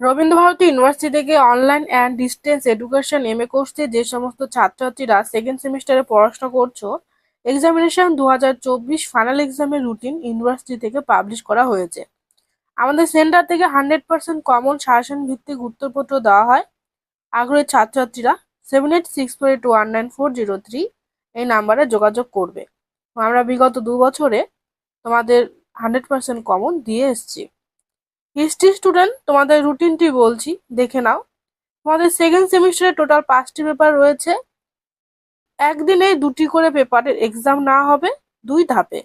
Rabindra Bharati university থেকে online and distance education M A কোর্সে যে সমস্ত ছাত্রছাত্রীরা সেকেন্ড সেমিস্টারে পড়াশোনা করছ এক্সামিনেশন দু হাজার চব্বিশ ফাইনাল এক্সামের রুটিন ইউনিভার্সিটি থেকে পাবলিশ করা হয়েছে। আমাদের সেন্টার থেকে হান্ড্রেড পার্সেন্ট কমন সাজেশন ভিত্তিক উত্তরপত্র দেওয়া হয়। আগ্রহী ছাত্রছাত্রীরা seven eight six four eight one nine four zero three এই নাম্বারে যোগাযোগ করবে। আমরা বিগত দু বছরে তোমাদের হান্ড্রেড পার্সেন্ট কমন দিয়ে এসেছি। হিস্ট্রি স্টুডেন্ট তোমাদের রুটিনটি বলছি, দেখে নাও। তোমাদের সেকেন্ড সেমিস্টারে টোটাল পাঁচটি পেপার রয়েছে। একদিনে দুটি করে পেপারের এক্সাম নেওয়া হবে, দুই ধাপে।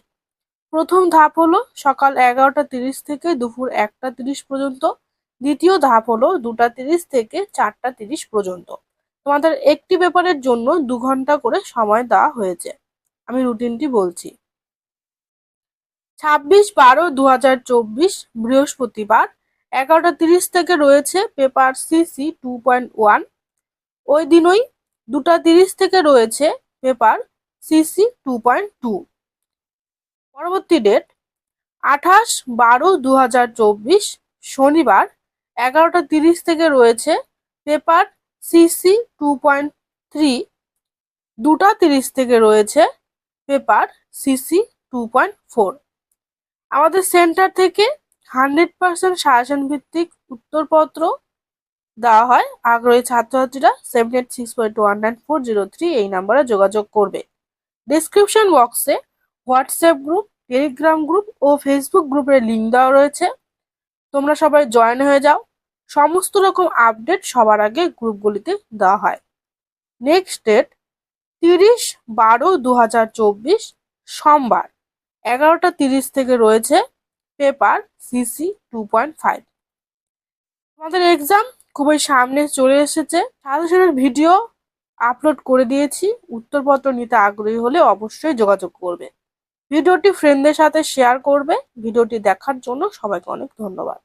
প্রথম ধাপ হলো সকাল এগারোটা তিরিশ থেকে দুপুর একটা তিরিশ পর্যন্ত। দ্বিতীয় ধাপ হলো দুটা তিরিশ থেকে চারটা তিরিশ পর্যন্ত। তোমাদের একটি পেপারের জন্য দু ঘণ্টা করে সময় দেওয়া হয়েছে। আমি রুটিনটি বলছি। ছাব্বিশ বারো দু বৃহস্পতিবার এগারোটা তিরিশ থেকে রয়েছে paper C C two point one. ওই দিনই দুটা তিরিশ থেকে রয়েছে paper C C two point two. পরবর্তী ডেট আঠাশ বারো দু শনিবার এগারোটা তিরিশ থেকে রয়েছে paper C C two point three. দুটা তিরিশ থেকে রয়েছে paper C C two point four. আমাদের সেন্টার থেকে হান্ড্রেড পার্সেন্ট সাজেশন ভিত্তিক উত্তরপত্র দেওয়া হয়। আগ্রহী ছাত্রছাত্রীরা seven eight six point one nine four zero three এই নাম্বারে যোগাযোগ করবে। ডিসক্রিপশন বক্সে হোয়াটসঅ্যাপ গ্রুপ টেলিগ্রাম গ্রুপ ও ফেসবুক গ্রুপের লিঙ্ক দেওয়া রয়েছে। তোমরা সবাই জয়েন হয়ে যাও। সমস্ত রকম আপডেট সবার আগে গ্রুপগুলিতে দেওয়া হয়। নেক্সট ডেট তিরিশ বারো দু সোমবার। এগারোটা তিরিশ থেকে রয়েছে paper C C two point five. আমাদের এক্সাম খুবই সামনে চলে এসেছে। সাজেশনের ভিডিও আপলোড করে দিয়েছি। উত্তরপত্র নিতে আগ্রহী হলে অবশ্যই যোগাযোগ করবে। ভিডিওটি ফ্রেন্ডদের সাথে শেয়ার করবে। ভিডিওটি দেখার জন্য সবাইকে অনেক ধন্যবাদ।